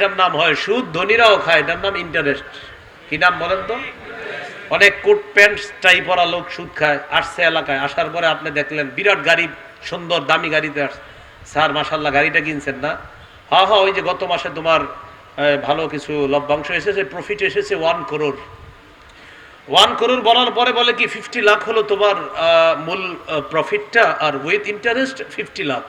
এটার নাম হয় সুদ, ধনীরাও খায়, এটার নাম ইন্টারেস্ট কি নাম বলেন তো? অনেক কোট প্যান্ট টাই পরা লোক সুদ খায়, আসছে এলাকায়, আসার পরে আপনি দেখলেন বিরাট গাড়ি, সুন্দর, দামি গাড়িতে আসছে স্যার মাসাল্লাহ গাড়িটা কিনছেন না? হা হা, ওই যে গত মাসে তোমার ভালো কিছু লভ্যাংশ এসেছে প্রফিট এসেছে ওয়ান করোড় ওয়ান করোড় বলার পরে বলে কি ফিফটি লাখ হলো তোমার মূল প্রফিটটা আর উইথ ইন্টারেস্ট ফিফটি লাখ।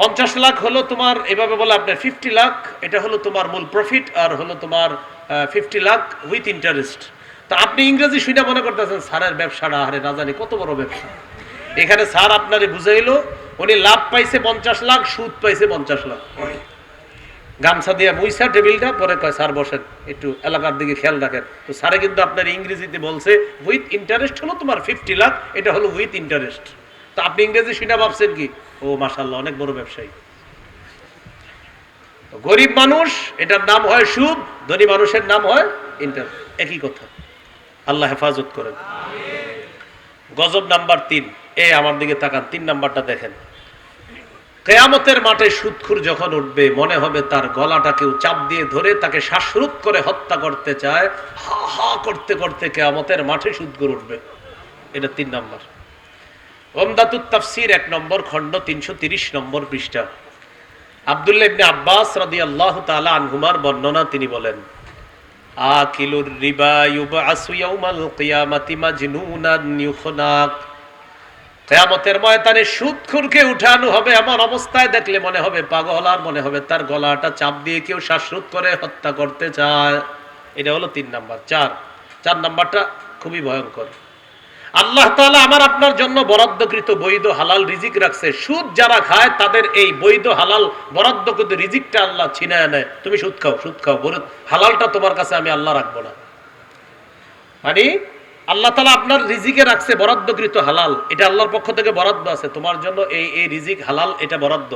পঞ্চাশ লাখ হলো তোমার, এভাবে বলে আপনার ফিফটি লাখ, এটা হলো তোমার মূল প্রফিট আর হলো তোমার ফিফটি লাখ উইথ ইন্টারেস্ট তা আপনি ইংরেজি শুনে মনে করতেছেন, স্যারের ব্যবসাটা আরে না জানি, কত বড় ব্যবসা? এখানে স্যার আপনারে বুঝাইলো, উনি লাভ পাইছে পঞ্চাশ লাখ, সুদ পাইছে পঞ্চাশ লাখ। গামছা দিয়ে মুইসা টেবিলটা, পরে কয়, স্যার বসেন, একটু এলাকার দিকে খেয়াল রাখেন। তো স্যারে কিন্তু আপনার ইংরেজিতে বলছে উইথ ইন্টারেস্ট হলো তোমার ফিফটি লাখ, এটা হলো উইথ ইন্টারেস্ট তো আপনি ইংরেজি শুনে ভাবছেন কি? ও মাসাল্লাহ অনেক বড় ব্যবসায়ী। গরিব মানুষ, এটার নাম হয় সুদ, ধনী মানুষের নাম হয় ইন্টার, একই কথা। আল্লাহ হেফাজত করেন। গজব নাম্বার তিন এ আমার দিকে তাকান, তিন নাম্বারটা দেখেন। কেয়ামতের মাঠে সুদখুর যখন উঠবে, মনে হবে তার গলাটা কেউ চাপ দিয়ে ধরে তাকে শ্বাসরোধ করে হত্যা করতে চায়। হা হা, করতে করতে কেয়ামতের মাঠে সুদখুর উঠবে। এটা তিন নাম্বার। এক নম্বর খণ্ড তিনশো তিরিশ নম্বর পৃষ্ঠা। আবদুল্লাহ ইবনে আব্বাস আনহুমার বর্ণনা তিনি বলেন, আকিলুর রিবা ইউবআসু ইয়াউমাল উঠানো হবে এমন অবস্থায় দেখলে মনে হবে পাগল আর মনে হবে তার গলাটা চাপ দিয়ে কেউ শ্বাসরোধ করে হত্যা করতে চায়। এটা হলো তিন নাম্বার। চার চার নাম্বারটা খুবই ভয়ঙ্কর। আল্লাহ তাআলা আমার আপনার জন্য বরাদ্দকৃত বৈধ হালাল রিজিক রাখছে। সুদ যারা খায়, তাদের এই বৈধ হালাল বরাদ্দকৃত রিজিকটা আল্লাহ ছিনায় নেয়। তুমি সুদ খাও সুদ খাও হালালটা তোমার কাছে আমি আল্লাহ রাখব না। মানে আল্লাহ তালা আপনার রিজিকে রাখছে বরাদ্দকৃত হালাল। এটা আল্লাহর পক্ষ থেকে বরাদ্দ আছে। তোমার জন্য এই এই রিজিক হালাল, এটা বরাদ্দ।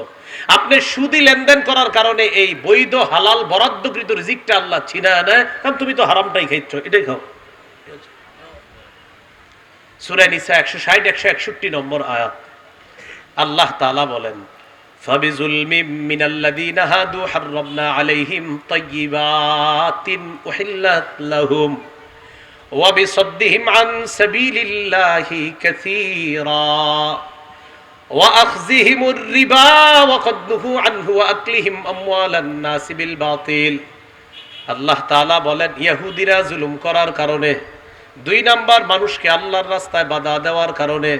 আপনি সুদি লেনদেন করার কারণে এই বৈধ হালাল বরাদ্দকৃত রিজিকটা আল্লাহ ছিনায় নেয়। কারণ তুমি তো হারামটাই খাইছ, এটাই খাও। সুরাই নিসা একশো ষাট একশো একষট্টি নম্বর আয়াত আল্লাহ তালা বলেন فبظلم من الذين هادوا حرمنا عليهم طيبات أحلت لهم وبصدهم عن سبيل الله كثيرا وأخذهم الربا وقد نهوا عنه وأكلهم أموال الناس بالباطل আল্লাহ তালা বলেন ইয়াহুদিরা জুলুম করার কারণে দুই নাম্বার, মানুষকে আল্লাহর রাস্তায় বাধা দেওয়ার কারণে।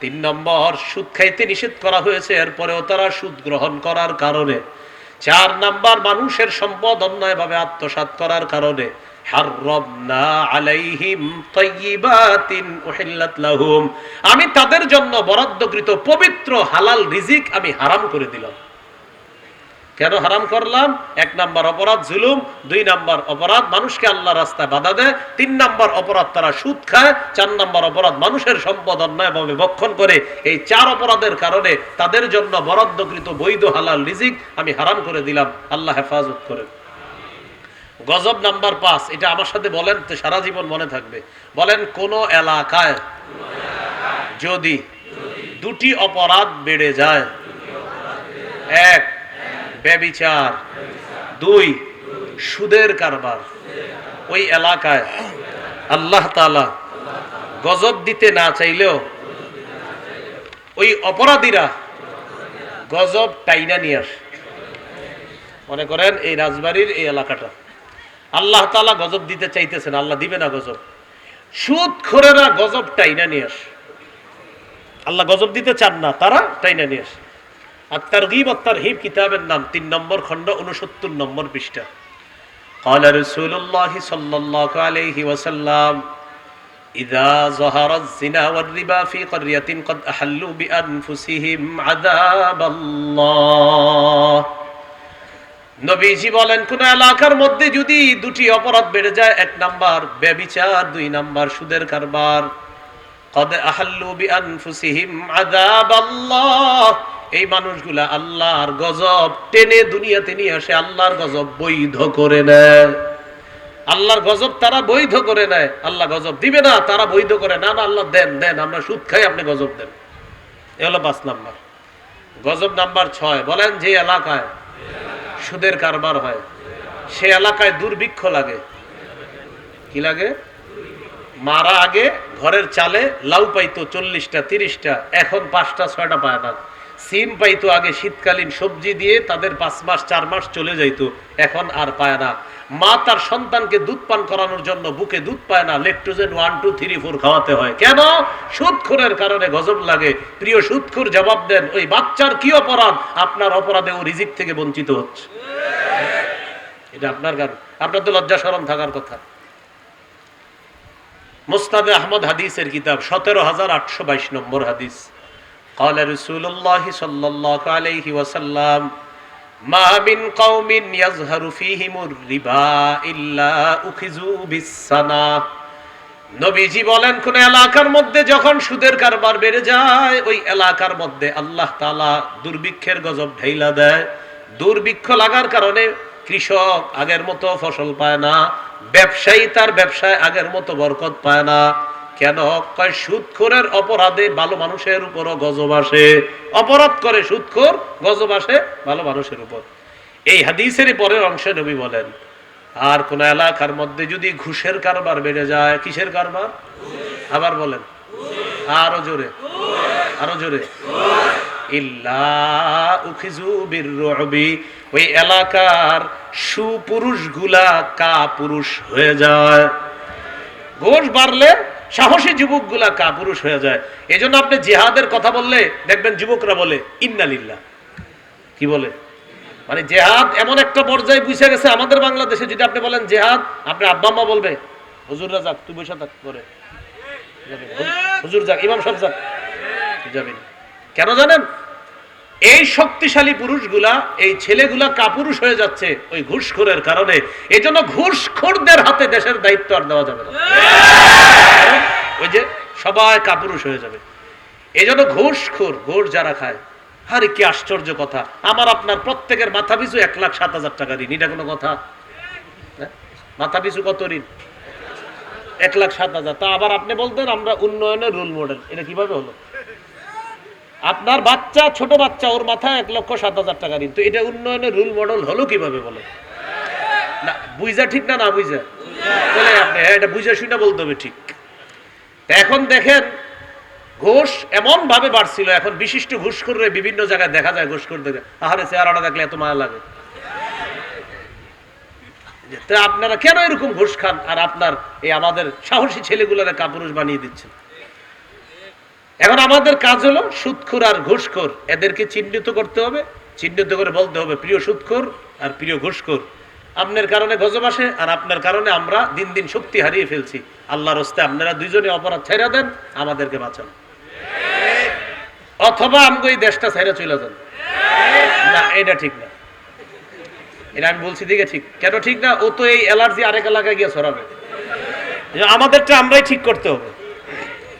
তিন নম্বর, সুদ খাইতে নিষেধ করা হয়েছে, এরপরেও তারা সুদ গ্রহণ করার কারণে। চার নাম্বার, মানুষের সম্পদ অন্যায়ভাবে আত্মসাৎ করার কারণে। আমি তাদের জন্য বরাদ্দকৃত পবিত্র হালাল রিজিক আমি হারাম করে দিলাম। কেন হারাম করলাম? এক নাম্বার অপরাধ জুলুম, দুই নাম্বার অপরাধ মানুষকে আল্লাহ রাস্তায় বাধা দেয়, তিন নাম্বার অপরাধ তারা সুদ খায়, চার নাম্বার অপরাধ মানুষের সম্পদ অন্যায়ভাবে ভক্ষণ করে। এই চার অপরাধের কারণে তাদের জন্য বরাদ্দকৃত বৈধ হালাল রিজিক আমি হারাম করে দিলাম। আল্লাহ হেফাজত করে গজব নাম্বার পাঁচ, এটা আমার সাথে বলেন তো সারা জীবন মনে থাকবে। বলেন, কোন এলাকায় যদি দুটি অপরাধ বেড়ে যায়, এক ব্যবিচার। দুই, সুদের কারবার। ওই এলাকায় আল্লাহ তালা গজব দিতে না চাইলেও ওই অপরাধীরা গজব টাইনা নিয়ে মনে করেন এই রাজবাড়ির এই এলাকাটা। আল্লাহ তালা গজব দিতে চাইতেছেন, আল্লাহ দিবে না গজব। সুদ খোরেরা গজব টাইনা নিয়ে আসে। আল্লাহ গজব দিতে চান না, তারা টাইনা নিয়ে আসে। আর তারগিব আর তারহিব কিতাবের নাম তিন নম্বর খণ্ড উনসত্তর নম্বর পৃষ্ঠা قال رسول الله صلى الله عليه وسلم إذا ظهر الزنا والربا في قرية قد أحلوا بأنفسهم عذاب الله নবীজি বলেন কোন এলাকার মধ্যে যদি দুটি অপরাধ বেড়ে যায় এক নাম্বার ব্যবিচার দুই নাম্বার সুদের কারবার কদ আহাল্লু বিআনফুসিহিম আযাবাল্লাহ এই মানুষগুলা আল্লাহর গজব টেনে দুনিয়াতে নিয়ে আসে, আল্লাহর গজব বৈধ করে নেয়। আল্লাহর গজব তারা বৈধ করে নেয়। আল্লাহ গজব দিবে না, তারা বৈধ করে না না, আল্লাহ দেন দেন, আমরা সুদ খাই, আপনি গজব দেন। এ হলো পাঁচ নাম্বার। গজব নাম্বার ছয়, বলেন যে এলাকায় সুদের কারবার হয়, সে এলাকায় দুর্ভিক্ষ লাগে। কি লাগে? মারা আগে ঘরের চালে লাউ পাইতো চল্লিশটা, তিরিশটা, এখন পাঁচটা, ছয়টা পায় না। সিম পাইতো আগে শীতকালীন সবজি দিয়ে, তাদের পাঁচ মাস, চার মাস চলে যাইতো। এখন আর পায় না। মা তার সন্তানকে দুধ পান করানোর জন্য বুকে দুধ পায় না। Lactogen one two three four খাওয়াতে হয়। কেন? সুদখোরের কারণে গজব লাগে। প্রিয় সুদখোর জবাব দেন, ওই বাচ্চার কি অপরাধ? আপনার অপরাধে ও রিজিক থেকে বঞ্চিত হচ্ছে। এটা আপনার কারণ। আপনার তো লজ্জা সরম থাকার কথা। মুস্তাদে আহমদ হাদিসের কিতাব, সতেরো হাজার আটশো বাইশ নম্বর হাদিস। قال رسول الله صلى الله عليه وسلم ما من قوم يظهر فيهم الربا إلا أخذوا بالسنة নবীজি বলেন কোন এলাকার মধ্যে যখন সুদের কারবার বেড়ে যায় ওই এলাকার মধ্যে আল্লাহ তালা দুর্ভিক্ষের গজব ঢেইলা দেয় দুর্ভিক্ষ লাগার কারণে কৃষক আগের মতো ফসল পায় না ব্যবসায়ী তার ব্যবসায় আগের মতো বরকত পায় না কেন? কয় সুদখোরের অপরাধে ভালো মানুষের উপরও গজব আসে। অপরাধ করে সুদখোর গজব আসে ভালো মানুষের উপর। এই হাদিসের পরের অংশে নবী বলেন, আর কোন এলাকার মধ্যে যদি ঘুষের কারবার বেড়ে যায়, কিসের কারবার? আবার বলেন, আরও জোরে আরও জোরে। ওই এলাকার সুপুরুষগুলা কা পুরুষ হয়ে যায়। ঘোষ বাড়লে সাহসী যুবকগুলা কা পুরুষ হয়ে যায়। এই জন্য আপনি জেহাদের কথা বললে দেখবেন যুবকরা বলে ইন্নালিল্লাহ কি বলে? মানে জেহাদ এমন একটা পর্যায়ে বুঝে গেছে আমাদের বাংলাদেশে, যদি আপনি বলেন জেহাদ, আপনি আব্বা, আম্মা বলবে হুজুররা যাক তুই বসে থাক করে হুজুর যাক, ইমাম সাহেব যাক যাবেন কেন জানেন? এই শক্তিশালী পুরুষগুলা, এই ছেলেগুলা কাপুরুষ হয়ে যাচ্ছে ওই ঘুষখোরের কারণে। এই জন্য ঘুষখোরদের হাতে দেশের দায়িত্ব আর দেওয়া যাবে না। ওই যে সবাই কাপুরুষ হয়ে যাবে। এই জন্য ঘুষখোর ঘুষ যারা খায়। আরে কি আশ্চর্য কথা। আমার আপনার প্রত্যেকের মাথা পিছু এক লাখ সাত হাজার টাকা ঋণ, এটা কোনো কথা? হ্যাঁ? মাথা পিছু কত ঋণ? এক লাখ সাত হাজার। তা আবার আপনি বলতেন, আমরা উন্নয়নের রোল মডেল এটা কীভাবে হলো? আপনার বাচ্চা, ছোট বাচ্চা, ওর মাথায় এক লক্ষ সাত হাজার টাকা ঋণ। তো এটা উন্নয়নের রুল মডেল হলো কীভাবে বলে? না, বুঝা ঠিক না না বুঝা? বলে আপনি হ্যাঁ এটা বুঝা শুনে বলতে হবে ঠিক। এখন দেখেন, ঘোষ এমন ভাবে বাড়ছিল, এখন বিশিষ্ট ঘুষখোররে বিভিন্ন জায়গায় দেখা যায় ঘুষখোর দেখে আহারে, চেহারাটা দেখলে এত মায়া লাগে। আপনারা কেন এরকম ঘুষ খান? আর আপনার এই আমাদের সাহসী ছেলেগুলোরা কাপুরুষ বানিয়ে দিচ্ছেন। এখন আমাদের কাজ হলো সুদখোর আর ঘুষখোর। এদেরকে চিহ্নিত করতে হবে, চিহ্নিত করে বলতে হবে, প্রিয় সুৎখোর আর প্রিয় ঘুষখোর। আপনার কারণে গজব আসে, আর আপনার কারণে আমরা দিন দিন শক্তি হারিয়ে ফেলছি। আল্লাহর হস্তে আপনারা দুইজনে অপরাধ ছেড়ে দেন, আমাদেরকে বাঁচান। অথবা আমগো এই দেশটা ছেড়ে চলে যান। না, এটা ঠিক না। এটা আমি বলছি দিকে ঠিক। কেন ঠিক না? ও তো এই অ্যালার্জি আরেক এলাকায় গিয়ে ছড়াবে। আমাদেরটা আমরাই ঠিক করতে হবে।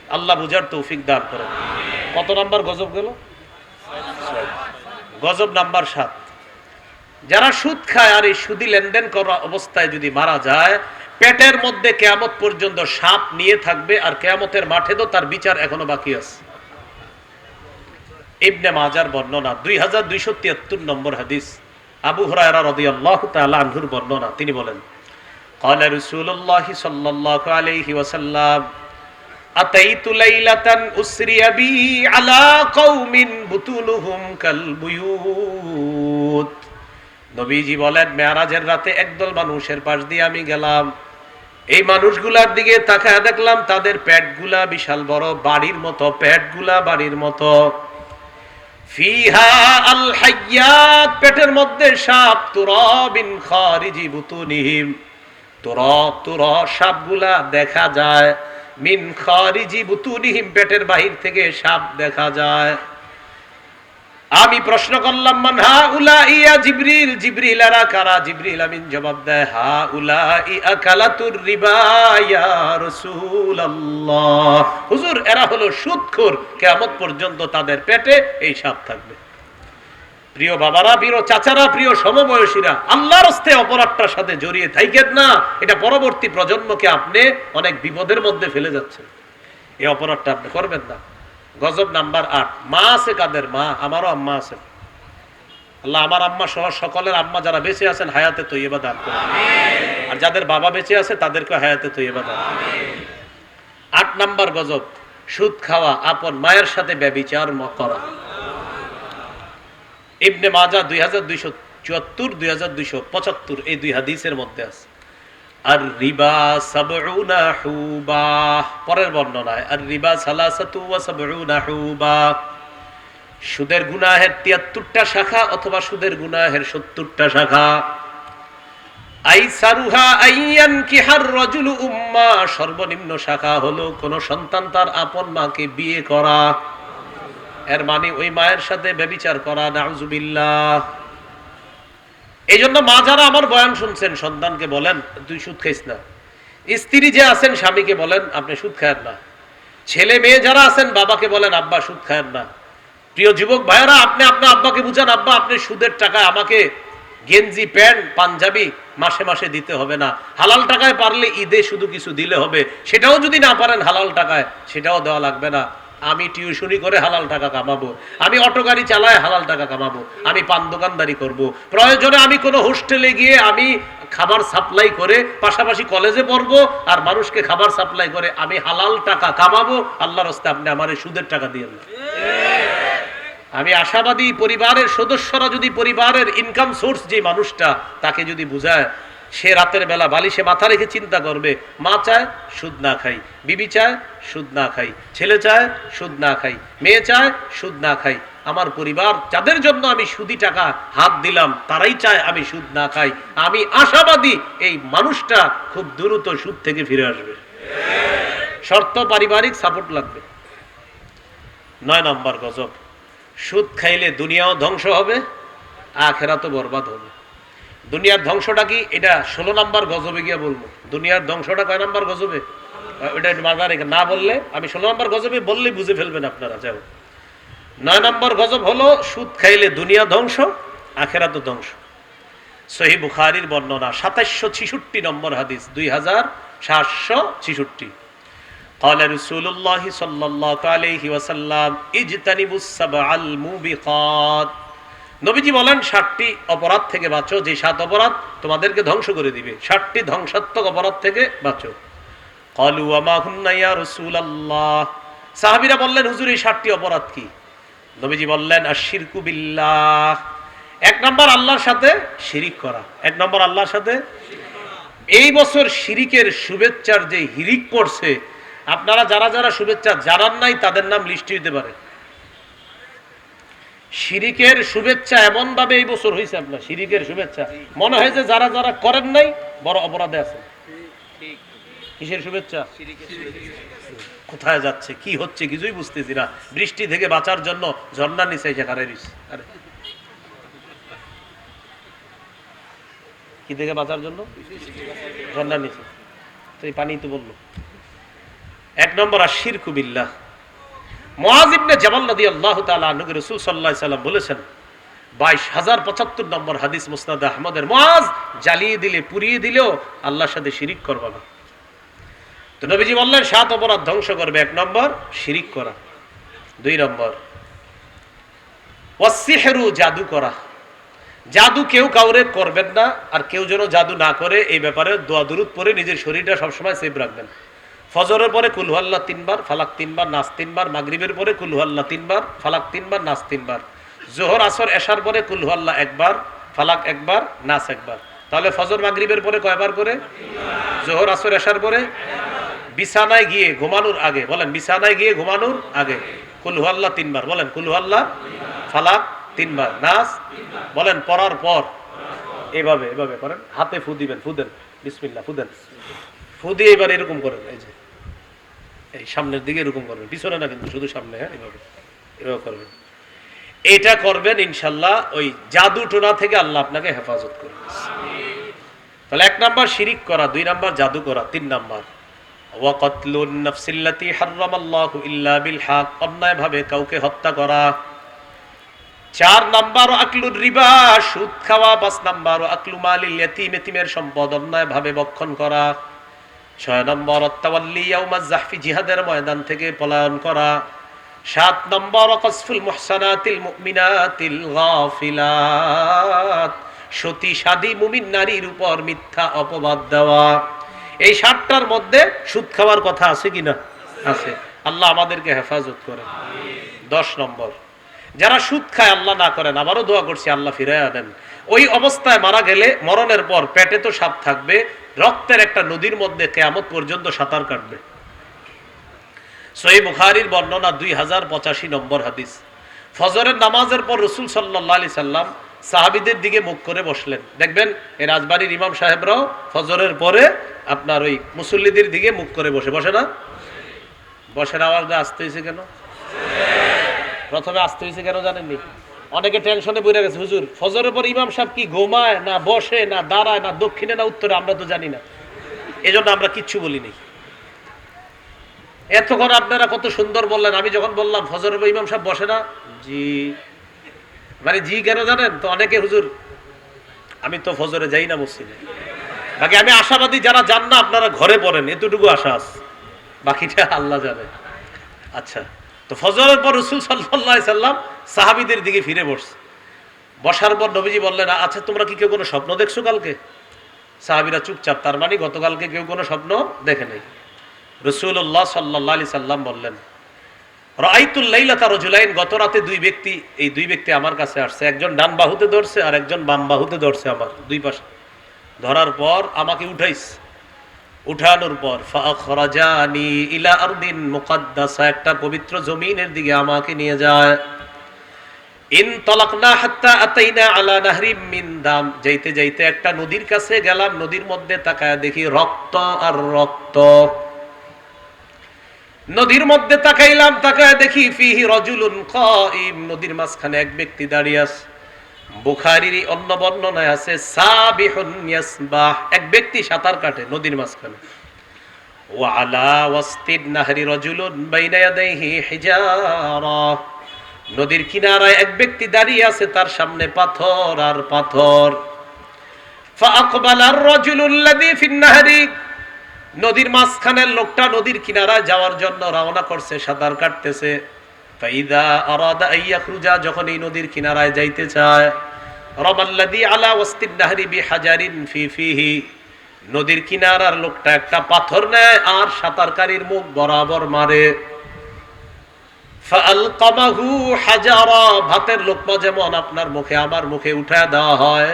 আল্লাহ বুঝার তৌফিক দান করেন। কত নাম্বার গজব গেল? গজব নাম্বার সাত। যারা সুদ খায় আর এই সুদি লেনদেন করা অবস্থায় যদি মারা যায় পেটের মধ্যে কেয়ামত পর্যন্ত সাপ নিয়ে থাকবে আর কেয়ামতের মাঠে তো তার বিচার এখনো বাকি আছে ইবনে মাজার বর্ণনা দুই হাজার দুইশো তিয়াত্তর নম্বর হাদিস আবু হরায়রা রাদিয়াল্লাহু তাআলা আনহুর বর্ণনা তিনি বলেন قال رسول الله صلى الله عليه وسلم أتيت ليلة أسري بي على قوم بطونهم كالبيوت নবীজি বলেন মেয়ারাজের রাতে একদল মানুষের পাশ দিয়ে আমি গেলাম এই মানুষগুলার দিকে তাকায় দেখলাম, তাদের পেটগুলা বিশাল বড়, বাড়ির মতো, পেটগুলা বাড়ির মতো। ফিহা আল পেটের মধ্যে সাপ তুরাবিন খারিজি বুতুনিহিম। তুর তুর সাপগুলা দেখা যায়। মিন খারিজি বুতুনিহিম, পেটের বাহির থেকে সাপ দেখা যায়। আমি প্রশ্ন করলাম, মান হা উলা ইয়া জিবরিল? জিবরিল, আরা কারা? জিবরিল, আমিন জবাব দেয় হা উলা ই আকালাতুর রিবা ইয়া রাসূলুল্লাহ। হুজুর, এরা হলো সুদখোর কিয়ামত পর্যন্ত তাদের পেটে এই সাপ থাকবে। প্রিয় বাবারা, প্রিয় চাচারা, প্রিয় সমবয়সীরা, আল্লাহর হস্তে অপরাধটার সাথে জড়িয়ে থাইকেন না। এটা পরবর্তী প্রজন্মকে আপনি অনেক বিপদের মধ্যে ফেলে যাচ্ছেন। এই অপরাধটা আপনি করবেন না। গজব নাম্বার আট। মা আছে কাদের? মা আমারও আম্মা আছে। আল্লাহ আমার আম্মা সহ সকলের আম্মা যারা বেঁচে আছেন হায়াতে তৈবা দান করুন। আর যাদের বাবা বেঁচে আছে তাদেরকে হায়াতে তৈবা দান আট নাম্বার গজব সুদ খাওয়া আপন মায়ের সাথে ব্যবিচার ম- করা। ইবনে মাজা দুই হাজার দুইশো চুয়াত্তর দুই হাজার দুইশো পঁচাত্তর এই দুই হাদিসের মধ্যে আছে। আর রিবা পরের বর্ণনায় আর রিবা সুদের গুনাহের তিয়াত্তরটা শাখা অথবা সুদের গুনাহের সত্তরটা শাখা। উম্মা। সর্বনিম্ন শাখা হলো কোন সন্তান তার আপন মাকে বিয়ে করা। এর মানে ওই মায়ের সাথে ব্যবিচার করা, নাউজুবিল্লাহ। এই জন্য মা যারা আমার বয়ান শুনছেন, সন্তানকে বলেন, তুই সুদ খাইস না। স্ত্রী যে আছেন, স্বামীকে বলেন, আপনি সুদ খায়েন না। ছেলে মেয়ে যারা আছেন, বাবাকে বলেন, আব্বা, সুদ খায়েন না। প্রিয় যুবক ভাইয়েরা, আপনি আপনার আব্বাকে বুঝান, আব্বা, আপনি সুদের টাকায় আমাকে গেঞ্জি, প্যান্ট, পাঞ্জাবি মাসে মাসে দিতে হবে না। হালাল টাকায় পারলে ঈদে শুধু কিছু দিলে হবে। সেটাও যদি না পারেন, হালাল টাকায় সেটাও দেওয়া লাগবে না। আমি টিউশনি করে হালাল টাকা কামাবো। আমি অটো গাড়ি চালায় হালাল টাকা কামাবো। আমি পান দোকানদারি করব। প্রয়োজনে আমি কোনো হোস্টেলে গিয়ে আমি খাবার সাপ্লাই করে পাশাপাশি কলেজে পড়ব আর মানুষকে খাবার সাপ্লাই করে আমি হালাল টাকা কামাবো। আল্লাহর হস্তে আপনি আমার এই সুদের টাকা দিয়ে না আমি আশাবাদী পরিবারের সদস্যরা যদি পরিবারের ইনকাম সোর্স যে মানুষটা, তাকে যদি বুঝায় সে রাতের বেলা বালিশে মাথা রেখে চিন্তা করবে, মা চায় সুদ না খাই, বিবি চায় সুদ না খাই, ছেলে চায় সুদ না খাই, মেয়ে চায় সুদ না খাই, আমার পরিবার, যাদের জন্য আমি সুদি টাকা হাত দিলাম, তারাই চায় আমি সুদ না খাই। আমি আশাবাদী এই মানুষটা খুব দ্রুত সুদ থেকে ফিরে আসবে। শর্ত পারিবারিক সাপোর্ট লাগবে। নয় নম্বর গজব, সুদ খাইলে দুনিয়াও ধ্বংস হবে আখেরা তো বরবাদ হবে। দুনিয়ার ধ্বংসটা কি এটা ষোলো নাম্বার গজবে গিয়ে বলবো দুনিয়ার ধ্বংসটা কয় নাম্বার গজবে আহ, ওটা একটু মাথা রেখে না বললে আমি ষোলো নাম্বার গজবে বললেই বুঝে ফেলবেন আপনারা যাও নয় নম্বর গজব হলো সুদ খাইলে দুনিয়া ধ্বংস আখেরা তো ধ্বংস সহি বুখারির বর্ণনা সাতাইশশো ছিষট্টি নম্বর হাদিস দুই হাজার সাতশো ছিষট্টি قال رسول الله صلى الله عليه وسلم اجتنبوا السبع الموبقات নবীজি বলেন, ষাটটি অপরাধ থেকে বাঁচো, যে সাত অপরাধ তোমাদেরকে ধ্বংস করে দিবে। ষাটটি ধ্বংসাত্মক অপরাধ থেকে বাঁচো। রসুল আল্লাহ সাহাবিরা বললেন, হুজুর, এই ষাটটি অপরাধ কি? নবীজি বললেন আশিরকু বিল্লাহ। এক নম্বর, আল্লাহর সাথে শিরিক করা। এক নম্বর, আল্লাহর সাথে এই বছর শিরিকের শুভেচ্ছার যে হিরিক পড়ছে, আপনারা যারা যারা শুভেচ্ছা জানান নাই, তাদের নাম লিস্ট হইতে পারে। শিরিকের শুভেচ্ছা এমন ভাবে এই বছর হয়েছে আপনার, শিরিকের শুভেচ্ছা। মনে হয় যে যারা যারা করেন নাই, বড় অপরাধে আছে। কিসের শুভেচ্ছা? কোথায় যাচ্ছে, কি হচ্ছে কিছুই বুঝতেছি না। বৃষ্টি থেকে বাঁচার জন্য ঝর্ণার নিচে সেখানে কি থেকে বাঁচার জন্য? ঝর্ণার নিচে। তো এই পানি তো বলল। এক নম্বর আর শিরকু বিল্লাহ। মুআজ ইবনে জামাল রাদিয়াল্লাহু তাআলা নবী রাসূল সাল্লাল্লাহু আলাইহি সাল্লাম বলেছেন 22075 নম্বর হাদিস মুসনাদ আহমদের, মুআজ জ্বালিয়ে দিলে, পুড়িয়ে দিলেও আল্লাহর সাথে শিরিক করবে না। তো নবীজি বললেন, সাত অপরাধ ধ্বংস করবে, এক নম্বর শিরিক করা, দুই নম্বর ওয়াসিহরু জাদু করা। জাদু কেউ কাউরে করবেন না, আর কেউ যেন জাদু না করে, এই ব্যাপারে দোয়া দুরুদ পরে নিজের শরীরটা সবসময় সেভ রাখবেন। ফজরের পরে কুলহাল্লা তিনবার, ফালাক তিনবার, নাচ তিনবার, মাগরিবের পরে কুলহাল্লা তিনবার, ফালাক তিনবার, নাচ তিনবার। জোহর, আসর এসার পরে কুলহাল্লা একবার, ফালাক একবার, নাচ একবার। তাহলে ফজর, মাগরিবের পরে কয়বার করে? জোহর, আসর এসার পরে? বিছানায় গিয়ে ঘুমানোর আগে, বলেন, বিছানায় গিয়ে ঘুমানোর আগে কুলহাল্লা তিনবার, বলেন কুলহাল্লা ফালাক তিনবার, নাচ বলেন, পড়ার পর। এভাবে এভাবে করেন। হাতে ফু দিবেন, ফু দেন। বিসমিল্লাহ, ফু দেন। ফু দিয়ে এবার এরকম করেন, এই যে। এই সামনের দিকে এরকম করবেন, পিছনে না কিন্তু শুধু সামনে হ্যাঁ এভাবে এভাবে করবেন। এটা করবেন ইনশাল্লাহ ওই জাদু টোনা থেকে আল্লাহ আপনাকে হেফাজত করবে। তাহলে এক নাম্বার শিরিক করা, দুই নাম্বার জাদু করা, তিন নাম্বার। ওয়াকাতলুন নাফসিল্লাতি হারামাল্লাহু ইল্লা বিল হক অন্যায় ভাবে কাউকে হত্যা বক্ষণ করা। ছয় নম্বর অত্তাওয়াল্লি ইয়াউমাজ জাহফি জিহাদের ময়দান থেকে পলায়ন করা। সাত নম্বর সতী সাদী মুমিন নারীর উপর মিথ্যা অপবাদ দেওয়া। এই সাতটার মধ্যে সুদ খাওয়ার কথা আছে কিনা? আছে। আল্লাহ আমাদেরকে হেফাজত করেন। দশ নম্বর, যারা সুদ খায়, আল্লাহ না করেন, আবারও দোয়া করছি, আল্লাহ ফিরে আনেন ওই অবস্থায় মারা গেলে মরণের পর পেটে তো সাপ থাকবে রক্তের একটা নদীর মধ্যে কেয়ামত পর্যন্ত সাঁতার কাটবে। সহি বুখারির বর্ণনা দুই হাজার পঁচাশি নম্বর হাদিস। ফজরের নামাজের পর রসুল সাল্লাহ আলি সাল্লাম সাহাবিদের দিকে মুখ করে বসলেন। দেখবেন, এই রাজবাড়ির ইমাম সাহেবরাও ফজরের পরে আপনার ওই মুসল্লিদের দিকে মুখ করে বসে। বসে না? বসের আওয়াজটা আসতে হয়েছে কেন? প্রথমে আসতে হয়েছে কেন জানেননি? অনেকে টেনশনে বইরে গেছে, হুজুর, ফজরের পর ইমাম সাহেব কি ঘুমায় না বসে, না দাঁড়ায়, না দক্ষিণে, না উত্তরে, আমরা তো জানি না। এজন্য আমরা কিচ্ছু বলি বলিনি এতক্ষণ আপনারা কত সুন্দর বললেন। আমি যখন বললাম, ফজরের পর ইমাম সাহেব বসে না, জি। মানে জি কেন জানেন? তো অনেকে, হুজুর, আমি তো ফজরে যাই না মসজিদে। বাকি আমি আশাবাদী, যারা যান না, আপনারা ঘরে পড়েন, এতটুকু আশা আছে। বাকিটা আল্লাহ জানে। আচ্ছা। তো ফজরের পর রসুল সাল্লাহ সাল্লাম সাহাবিদের দিকে ফিরে বসছে। বসার পর নবীজি বললেন আচ্ছা তোমরা কি কেউ কোনো স্বপ্ন দেখছ কালকে? সাহাবিরা চুপচাপ, তার মানে গতকালকে কেউ কোনো স্বপ্ন দেখে নেই। রসুল্লাহ সাল্লাহ সাল্লাম বললেন রাইতুল্লাইলা রজুলাইন, গত রাতে দুই ব্যক্তি, এই দুই ব্যক্তি আমার কাছে আসছে। একজন ডান বাহুতে ধরছে আর একজন বাম বাহুতে ধরছে আমার দুই পাশে। ধরার পর আমাকে উঠাইছে উঠানোর পর, ফাখরাজানি ইলা আরদিন মুকাদ্দাসা একটা পবিত্র জমিনের দিকে আমাকে নিয়ে যায়। ইন তলাকনা হাত্তা আতাইনা আলা নাহরিম মিন দাম যাইতে যাইতে একটা নদীর কাছে গেলাম, নদীর মধ্যে তাকায় দেখি রক্ত আর রক্ত। নদীর মধ্যে তাকাইলাম, তাকায় দেখি ফিহি রজুলুন কাইম, নদীর মাঝখানে এক ব্যক্তি দাঁড়িয়ে আছে। বুখারির অন্য বর্ণনায় আছে এক ব্যক্তি সাঁতার কাটে নদীর মাঝখানে। নদীর কিনারায় এক ব্যক্তি দাঁড়িয়ে আছে, তার সামনে পাথর আর পাথর। নদীর মাঝখানের লোকটা নদীর কিনারা যাওয়ার জন্য রওনা করছে, সাঁতার কাটতেছে। যখন এই নদীর কিনারায় যাইতে চায় নদীর কিনারার লোকটা একটা পাথর নেয় আর সাঁতারকারীর মুখ বরাবর মারে। ভাতের লোকমা যেমন আপনার মুখে আমার মুখে উঠায় দেওয়া হয়,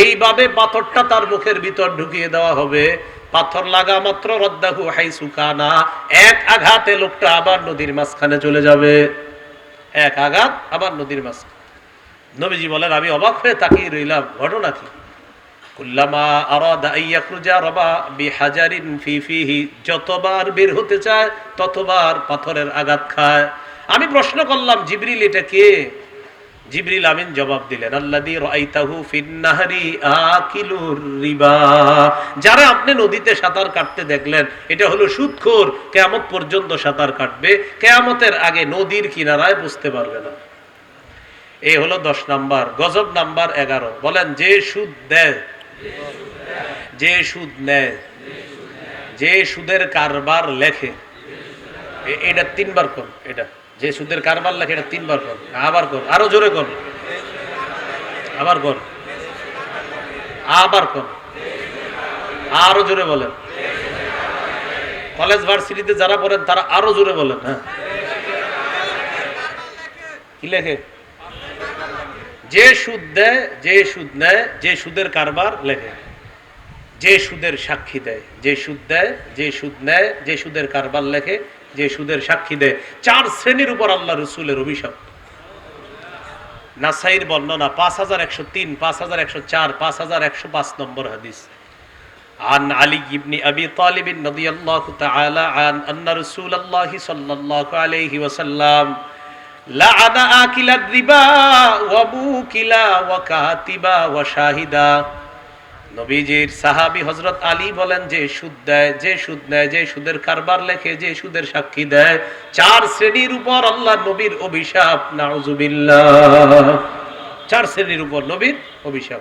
এইভাবে পাথরটা তার মুখের ভিতর ঢুকিয়ে দেওয়া হবে। পাথর লাগা মাত্র রদ্দাহু হাই সুকানা এক আঘাতে লোকটা আবার নদীর মাঝখানে চলে যাবে। এক আঘাত, আবার নদীর মাঝখানে। নবীজি বলেন, আমি অবাক হয়ে তাকিয়ে রইলাম, ঘটনা কি? যতবার বের হতে চায়, ততবার পাথরের আঘাত খায়। আমি প্রশ্ন করলাম, জিবরিল এটা কে? জিবরিল আমিন জবাব দিলেন আল্লাদি রাইতাহু ফিন্নাহারি রিবা। যারা আপনি নদীতে সাঁতার কাটতে দেখলেন, এটা হলো সুদখোর কেয়ামত পর্যন্ত সাঁতার কাটবে, কেয়ামতের আগে নদীর কিনারায় বুঝতে পারবে না। এই হলো দশ নাম্বার, গজব নাম্বার এগারো। বলেন, যে সুদ দেয়, যে সুদ নেয়, যে সুদের কারবার লেখে। এটা তিনবার কোন, এটা? যে সুদের কারবার লেখে এটা তিনবার কর আবার কর, আরও জোরে কর। আবার কর। আবার কোন আরও জোরে বলেন। কলেজ ভার্সিটিতে যারা পড়েন, তারা আরও জোরে বলেন হ্যাঁ। কি লেখে? যে সুদ দেয়, যে সুদ নেয়, যে সুদের কারবার লেখে। যে সুদের সাক্ষী দেয়, যে সুদ দেয়, যে সুদ নেয়, যে সুদের কারবার লেখে। যে সুদের সাক্ষী দেয় চার শ্রেণীর উপর আল্লাহ রসুলের অভিশাপ নাসাইর বর্ণনা পাঁচ হাজার একশো তিন পাঁচ হাজার একশো চার পাঁচ হাজার একশো পাঁচ নম্বর হাদিস عن علي بن أبي طالب رضي الله تعالى عن أن رسول الله صلى الله عليه وسلم لعن آكل الربا وموكلا وكاتبا وشاهدا নবীজির সাহাবী হজরত আলী বলেন, যে সুদ দেয়, যে সুদ নেয়, যে সুদের কারবার লেখে, যে সুদের সাক্ষী দেয়, চার শ্রেণির উপর আল্লাহ নবীর অভিশাপ, নাউজুবিল্লাহ। চার শ্রেণির উপর নবীর অভিশাপ।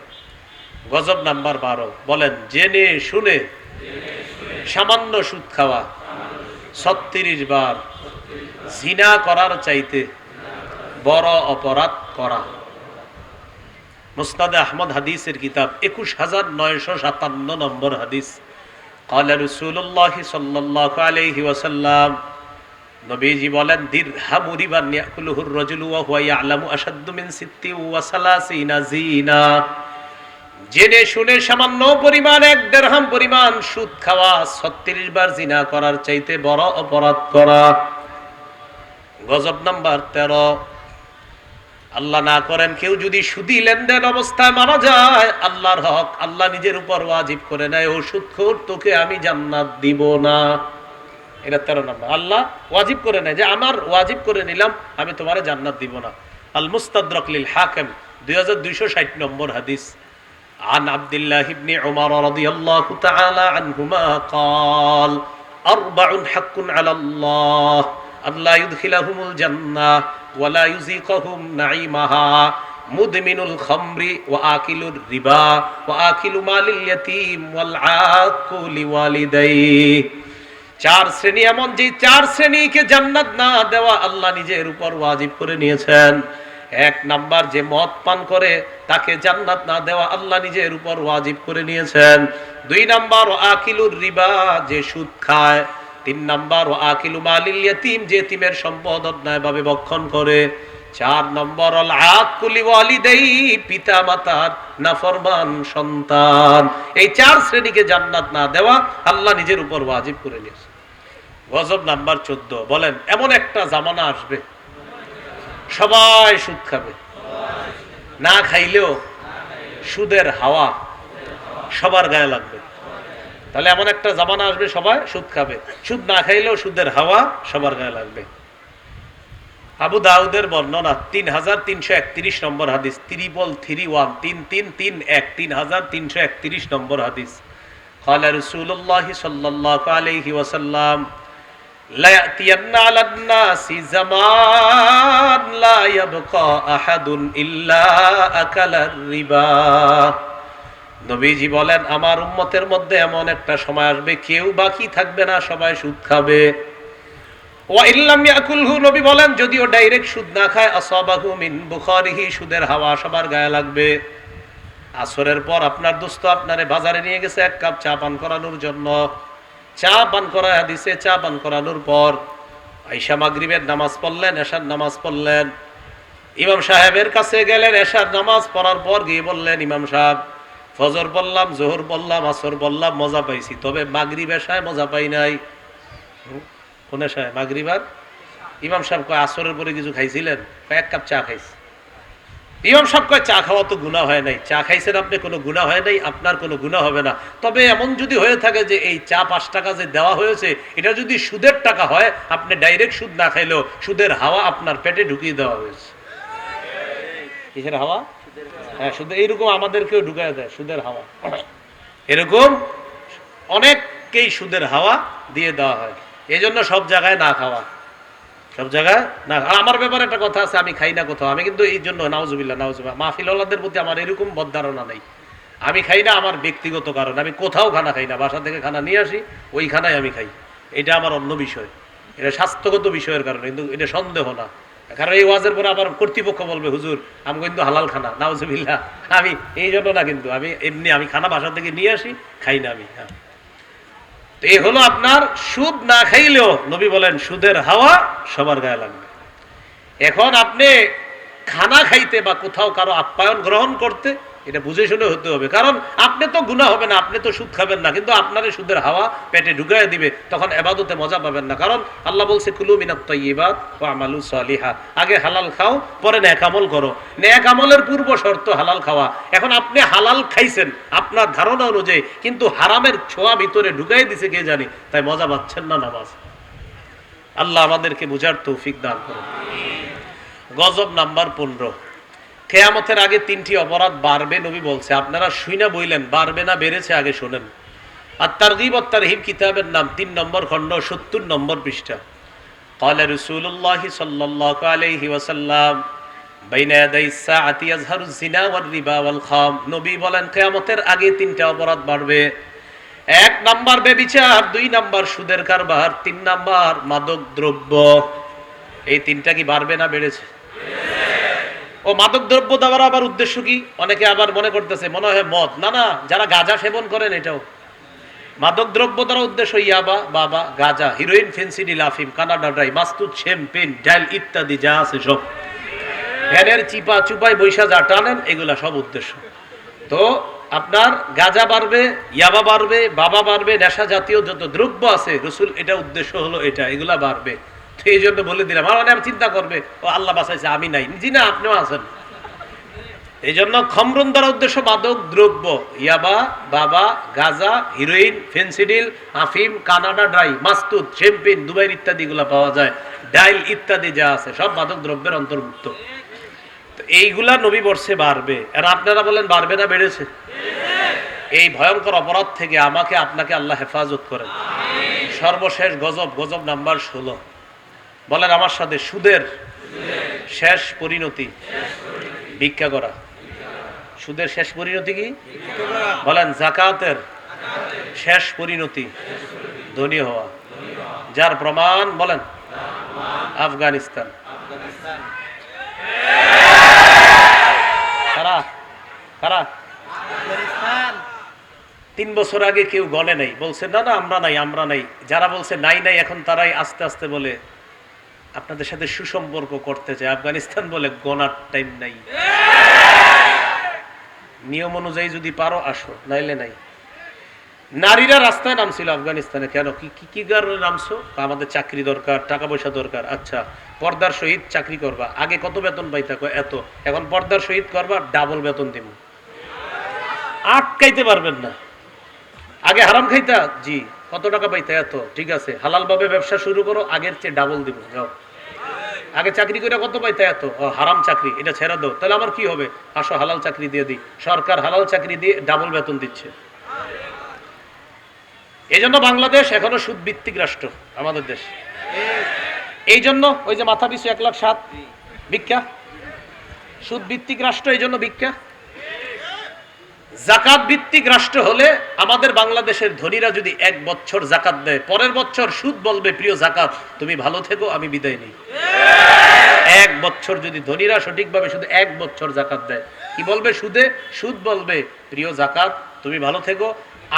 গজব নাম্বার বারো। বলেন, জেনে শুনে সামান্য সুদ খাওয়া, ছত্রিশ বার জিনা করার চাইতে বড় অপরাধ করা। মুস্তাদে আহমদ হাদিসের কিতাব একুশ হাজার নয়শো সাতান্ন নম্বর হাদিস قال رسول الله صلى الله عليه وسلم নবীজি বলেন দিরহামু রিবান ইয়াকুলুহুর রাজুলু ওয়া হুয়া ইয়ালামু আশাদ্দু মিন সিত্তি ওয়া সালাসিনা জিনা জেনে শুনে সামান্য পরিমাণ এক দেড়হাম পরিমাণ সুদ খাওয়া ছত্রিশ বার জিনা করার চাইতে বড় অপরাধ করা গজব নাম্বার তেরো আল্লাহ না করেন কেউ যদি সুদি লেনদেন অবস্থায় মারা যায় আল্লাহর হক আল্লাহ নিজের উপর ওয়াজিব করে নেয় ও সুদখোর তোকে আমি জান্নাত দিব না এটা তেরো নম্বর আল্লাহ ওয়াজিব করে নেয় যে আমার ওয়াজিব করে নিলাম আমি তোমার জান্নাত দিব না আল মুস্তাদরক লিল হাকিম দুই হাজার দুইশো ষাট নম্বর হাদিস عن عبد الله بن عمر رضي الله تعالى عنهما قال أربع حق على الله أن لا يدخلهم الجنة ওয়ালা মুদমিনুল খামরি ওয়া আকিলুর রিবা ওয়া আকিলু মালিল ওয়াল চার শ্রেণি এমন যে চার শ্রেণীকে জান্নাত না দেওয়া আল্লাহ নিজের উপর ওয়াজিব করে নিয়েছেন। এক নাম্বার যে মদ পান করে, তাকে জান্নাত না দেওয়া আল্লাহ নিজের উপর ওয়াজিব করে নিয়েছেন। দুই নাম্বার আকিলুর রিবা, যে সুদ খায়। তিন নাম্বার ও আকিলু মালিল ইয়াতিম যে তিমের সম্পদ অন্যায়ভাবে ভক্ষণ করে। চার নম্বর পিতা মাতার নাফরমান সন্তান। এই চার শ্রেণীকে জান্নাত না দেওয়া আল্লাহ নিজের উপর ওয়াজিব করে নিয়েছে। গজব নাম্বার চোদ্দ, বলেন, এমন একটা জামানা আসবে, সবাই সুদ খাবে, না খাইলেও সুদের হাওয়া সবার গায়ে লাগবে। তাহলে এমন একটা জামানা আসবে সবাই সুদ খাবে সুদ না খাইলেও সুদের হাওয়া সবার গায়ে লাগবে আবু দাউদের বর্ণনা তিন হাজার তিনশো একত্রিশ নম্বর হাদিস ত্রিপল থ্রি ওয়ান তিন তিন তিন এক তিন হাজার তিনশো একত্রিশ নম্বর হাদিস قال رسول الله صلى الله عليه وسلم لا يأتين على الناس زمان لا يبقى أحد إلا أكل الربا নবীজি বলেন, আমার উম্মতের মধ্যে এমন একটা সময় আসবে, কেউ বাকি থাকবে না, সবাই সুদ খাবে। বলেন, যদিও ডাইরেক্ট সুদ না খায় মিন বুখারিহি, সুদের হাওয়া সবার গায়ে লাগবে। পর আপনার আপনারে বাজারে নিয়ে গেছে, এক কাপ চা পান করানোর জন্য। চা পান করা দিছে চা পান করানোর পর নামাজ পড়লেন, এশার নামাজ পড়লেন। ইমাম সাহেবের কাছে গেলেন, এশার নামাজ পড়ার পর গিয়ে বললেন, ইমাম সাহেব ফজর বললাম, জোহর বললাম, আসর বললাম, মজা পাইছি। তবে মাগরি এশায় মজা পাই নাই? কোন এশায় মাগরিবার ইমাম সাহেব কয়, আসরের পরে কিছু খাইছিলেন? এক কাপ চা খাইছি। ইমাম সাহেব কয়, চা খাওয়া তো গুণা হয় নাই। চা খাইছেন আপনি, কোনো গুণা হয় নাই? আপনার কোনো গুণা হবে না। তবে এমন যদি হয়ে থাকে যে এই চা পাঁচ টাকা যে দেওয়া হয়েছে, এটা যদি সুদের টাকা হয়, আপনি ডাইরেক্ট সুদ না খাইলেও সুদের হাওয়া আপনার পেটে ঢুকিয়ে দেওয়া হয়েছে। কিসের হাওয়া? হ্যাঁ সুদের এইরকম আমাদেরকেও দেয়, সুদের হাওয়া। এরকম অনেককেই সুদের হাওয়া দিয়ে দেওয়া হয়। এই জন্য সব জায়গায় না খাওয়া। সব জায়গায় না আমার ব্যাপারে একটা কথা আছে, আমি খাই না কোথাও। আমি কিন্তু এই জন্য, নাউজুবিল্লাহ নাউজুবিল্লাহ মাহফিলাদের প্রতি আমার এরকম বদ ধারণা নেই। আমি খাই না আমার ব্যক্তিগত কারণ। আমি কোথাও খানা খাই না। বাসা থেকে খানা নিয়ে আসি ওই খানায় আমি খাই। এটা আমার অন্য বিষয়। এটা স্বাস্থ্যগত বিষয়ের কারণে, কিন্তু এটা সন্দেহ না। কারণ এই ওয়াজের পরে আবার কর্তৃপক্ষ বলবে, হুজুর আমি কিন্তু হালাল খানা নাউজুবিল্লা আমি, এই জন্য না কিন্তু, আমি এমনি, আমি খানা বাসা থেকে নিয়ে আসি, খাই না আমি হ্যাঁ। তো এই হলো আপনার সুদ না খাইলেও নবী বলেন, সুদের হাওয়া সবার গায়ে লাগবে। এখন আপনি খানা খাইতে বা কোথাও কারও আপ্যায়ন গ্রহণ করতে এটা বুঝে শুনে হতে হবে। কারণ আপনি তো গুণা হবে না, আপনি তো সুদ খাবেন না, কিন্তু আপনার সুদের হাওয়া পেটে ঢুকাই দিবে, তখন এবাদতে মজা পাবেন না। কারণ আল্লাহ বলছে, কুলু মিনাত তৈবাদ ও আমালু সালিহা। আগে হালাল খাও, পরে ন্যাক আমল করো। ন্যাক আমলের পূর্ব শর্ত হালাল খাওয়া। এখন আপনি হালাল খাইছেন আপনার ধারণা অনুযায়ী, কিন্তু হারামের ছোঁয়া ভিতরে ঢুকাই দিছে কে জানি, তাই মজা পাচ্ছেন না নামাজ। আল্লাহ আমাদেরকে বুঝার তৌফিক দান করুন। গজব নাম্বার পনেরো। কেয়ামতের আগে তিনটি অপরাধ বাড়বে নবী বলছে আপনারা শুইনা বইলেন বাড়বে না বেড়েছে আগে শোনেন আর তারগিব আর তারহিব কিতাবের নাম তিন নম্বর খণ্ড সত্তর নম্বর পৃষ্ঠা قال رسول الله صلى الله عليه وسلم بين يدي الساعة يظهر الزنا والربا والخام নবী বলেন কিয়ামতের আগে তিনটা অপরাধ বাড়বে এক নাম্বার বেবিচার দুই নাম্বার সুদের কারবার তিন নাম্বার মাদক দ্রব্য এই তিনটা কি বাড়বে না বেড়েছে ও মাদক দ্রব্য দেওয়ার আবার উদ্দেশ্য কি? অনেকে আবার মনে করতেছে, মনে হয় মদ। না না, যারা গাঁজা সেবন করেন এটাও। মাদক দ্রব্য দ্বারা উদ্দেশ্য ইয়াবা, বাবা, গাঁজা, হিরোইন ফেন্সিডিল আফিম কানাডা ড্রাই, মাস্তুদ, শ্যাম্পেন ডাইল ইত্যাদি যা আছে সব। ভ্যানের চিপা চুপাই বৈশা যা টানেন, এগুলা সব উদ্দেশ্য। তো আপনার গাজা বাড়বে, ইয়াবা বাড়বে, বাবা বাড়বে, নেশা জাতীয় যত দ্রব্য আছে, রসুল, এটা উদ্দেশ্য হলো এটা, এগুলা বাড়বে। তো এই জন্য বলে দিলাম মানে চিন্তা করবে। ও আল্লাহ আমি নাই। জি না, আপনিও আছেন। এই জন্য খমরন দ্বারা উদ্দেশ্য মাদক দ্রব্য, ইয়াবা, বাবা, গাজা, হিরোইন, ফেন্সিডিল, আফিম, কানাডা ড্রাই দুবাইয়ের ইত্যাদি গুলা পাওয়া যায়। ডাইল ইত্যাদি যা আছে, সব মাদক দ্রব্যের অন্তর্ভুক্ত। তো এইগুলা নবী বর্ষে বাড়বে। আর আপনারা বলেন, বাড়বে না, বেড়েছে? এই ভয়ঙ্কর অপরাধ থেকে আমাকে, আপনাকে আল্লাহ হেফাজত করেন। সর্বশেষ গজব গজব নাম্বার ষোলো। বলেন আমার সাথে, সুদের শেষ পরিণতি। ভিক্ষা করা। সুদের শেষ পরিণতি কি? বলেন জাকাতের শেষ পরিণতি, ধনী হওয়া। যার প্রমাণ, বলেন, আফগানিস্তান। তিন বছর আগে কেউ গলে নাই। বলছে, না না, আমরা নাই আমরা নাই। যারা বলছে, নাই নাই, এখন তারাই আস্তে আস্তে বলে আপনাদের সাথে সুসম্পর্ক করতে চায় আফগানিস্তান বলে গনার টাইম নাই। নিয়ম অনুযায়ী যদি পারো, আসো, নাইলে নাই। নারীরা রাস্তায় নামছিল আফগানিস্তানে। কেন? কি কি কি কারণে নামছো? আমাদের চাকরি দরকার টাকা পয়সা দরকার। আচ্ছা পর্দার সহিত চাকরি করবা। আগে কত বেতন পাইতা? কয়, এত। এখন পর্দার সহিত করবা ডাবল বেতন দিব। আটকাইতে পারবেন না। আগে হারাম খাইতা? জি। কত টাকা পাইতা এত? ঠিক আছে। হালাল ভাবে ব্যবসা শুরু করো, আগের চেয়ে ডাবল দিব। যাও। আগে চাকরি করে কত পাইতে এত? হারাম চাকরি, এটা ছেড়ে দাও। তাহলে আমার কি হবে? আসো, হালাল চাকরি দিয়ে দিই। সরকার হালাল চাকরি দিয়ে ডাবল বেতন দিচ্ছে। এই জন্য বাংলাদেশ এখনও সুদ ভিত্তিক রাষ্ট্র, আমাদের দেশ। এই জন্য ওই যে মাথা পিছু এক লাখ সাত, ভিক্ষা। সুদ ভিত্তিক রাষ্ট্র এই জন্য ভিক্ষা। জাকাত ভিত্তিক রাষ্ট্র হলে আমাদের বাংলাদেশের ধনীরা যদি এক বছর জাকাত দেয়, পরের বছর সুদ বলবে, প্রিয় জাকাত, তুমি ভালো থেকো, আমি বিদায় নিই। এক বছর যদি ধনীরা সঠিকভাবে শুধু এক বছর জাকাত দেয়, কি বলবে সুদে? সুদ বলবে, প্রিয় জাকাত, তুমি ভালো থেকো,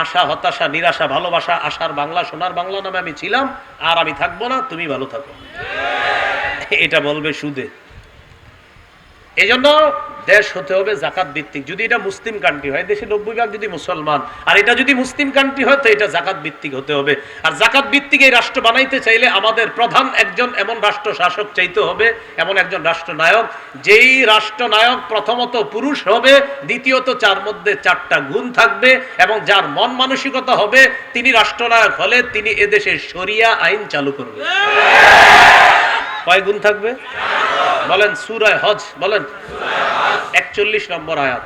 আশা, হতাশা, নিরাশা, ভালোবাসা, আশার বাংলা, সোনার বাংলা নামে আমি ছিলাম, আর আমি থাকব না, তুমি ভালো থাকো। এটা বলবে সুদে। এই জন্য দেশ হতে হবে জাকাত ভিত্তিক। যদি এটা মুসলিম কান্ট্রি হয়, দেশে নব্বই ভাগ যদি মুসলমান, আর এটা যদি মুসলিম কান্ট্রি হয়, তো এটা জাকাত ভিত্তিক হতে হবে। আর জাকাত ভিত্তিক এই রাষ্ট্র বানাইতে চাইলে আমাদের প্রধান একজন এমন রাষ্ট্র শাসক চাইতে হবে, এমন একজন রাষ্ট্রনায়ক, যেই রাষ্ট্রনায়ক প্রথমত পুরুষ হবে, দ্বিতীয়ত চার মধ্যে চারটা গুণ থাকবে, এবং যার মন মানসিকতা হবে, তিনি রাষ্ট্রনায়ক হলে তিনি এদেশে শরিয়া আইন চালু করবে। কয় গুণ থাকবে? বলেন সুরায় হজ, বলেন। একচল্লিশ নম্বর আয়াত।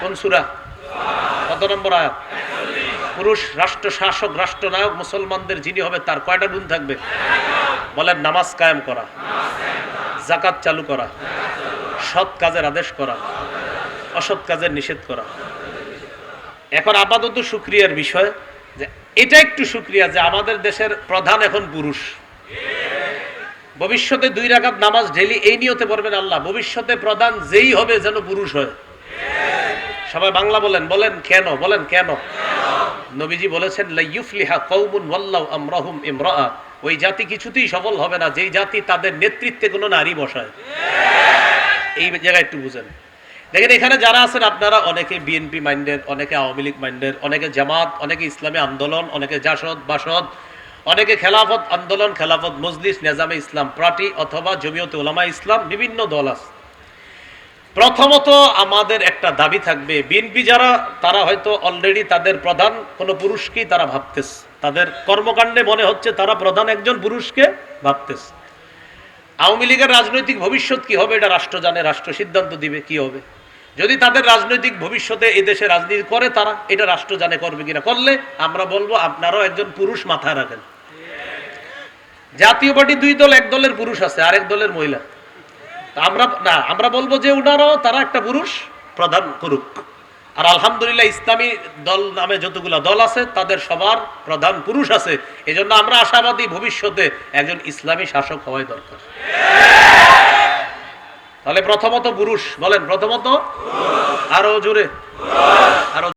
কোন সুরা? কত নম্বর আয়াত? পুরুষ রাষ্ট্র শাসক, রাষ্ট্রনায়ক, মুসলমানদের যিনি হবে, তার কয়টা গুণ থাকবে? বলেন নামাজ কায়েম করা জাকাত চালু করা, সৎ কাজের আদেশ করা, অসৎ কাজের নিষেধ করা। এখন আপাতত সুক্রিয়ার বিষয় যে, এটা একটু সুক্রিয়া যে আমাদের দেশের প্রধান এখন পুরুষ। ভবিষ্যতে দুই রাকাত নামাজ ডেলি এই নিয়তে পড়বেন আল্লাহ। ভবিষ্যতে প্রধান যেই হবে যেন পুরুষ হয়। সবাই বাংলা বলেন বলেন কেন বলেন কেন? নবীজি বলেছেন ওই জাতি কিছুতেই সফল হবে না, যেই জাতি তাদের নেতৃত্বে কোনো নারী বসায়। এই জায়গায় একটু বুঝেন। দেখেন, এখানে যারা আছেন, আপনারা অনেকে বিএনপি মাইন্ডের, অনেকে আওয়ামী লীগ মাইন্ডের, অনেকে জামাত, অনেকে ইসলামী আন্দোলন, অনেকে জাসদ, বাসদ অনেকে খেলাফত আন্দোলন, খেলাফত মজলিস, নেজামে ইসলাম পার্টি অথবা জমিয়তে ওলামা ইসলাম বিভিন্ন দল আছে। প্রথমত আমাদের একটা দাবি থাকবে, বিএনপি যারা, তারা হয়তো অলরেডি তাদের প্রধান কোনো পুরুষকেই তারা ভাবতেছে। তাদের কর্মকাণ্ডে মনে হচ্ছে তারা প্রধান একজন পুরুষকে ভাবতেছে। আওয়ামী লীগের রাজনৈতিক ভবিষ্যৎ কি হবে? এটা রাষ্ট্র জানে, রাষ্ট্র সিদ্ধান্ত দিবে, কি হবে? যদি তাদের রাজনৈতিক ভবিষ্যতে এই দেশে রাজনীতি করে তারা, এটা রাষ্ট্র জানে করবে কিনা? করলে আমরা বলব আপনারাও একজন পুরুষ মাথায় রাখেন। জাতীয় পার্টি দুই দল, এক দলের পুরুষ আছে, আরেক দলের মহিলা। আমরা, না, আমরা বলব যে উনারাও তারা একটা পুরুষ প্রধান করুক। আর আলহামদুলিল্লাহ ইসলামী দল নামে যতগুলো দল আছে, তাদের সবার প্রধান পুরুষ আছে। এজন্য আমরা আশাবাদী ভবিষ্যতে একজন ইসলামী শাসক হওয়াই দরকার। তাহলে প্রথমত পুরুষ, বলেন প্রথমত আরও জোরে। আরও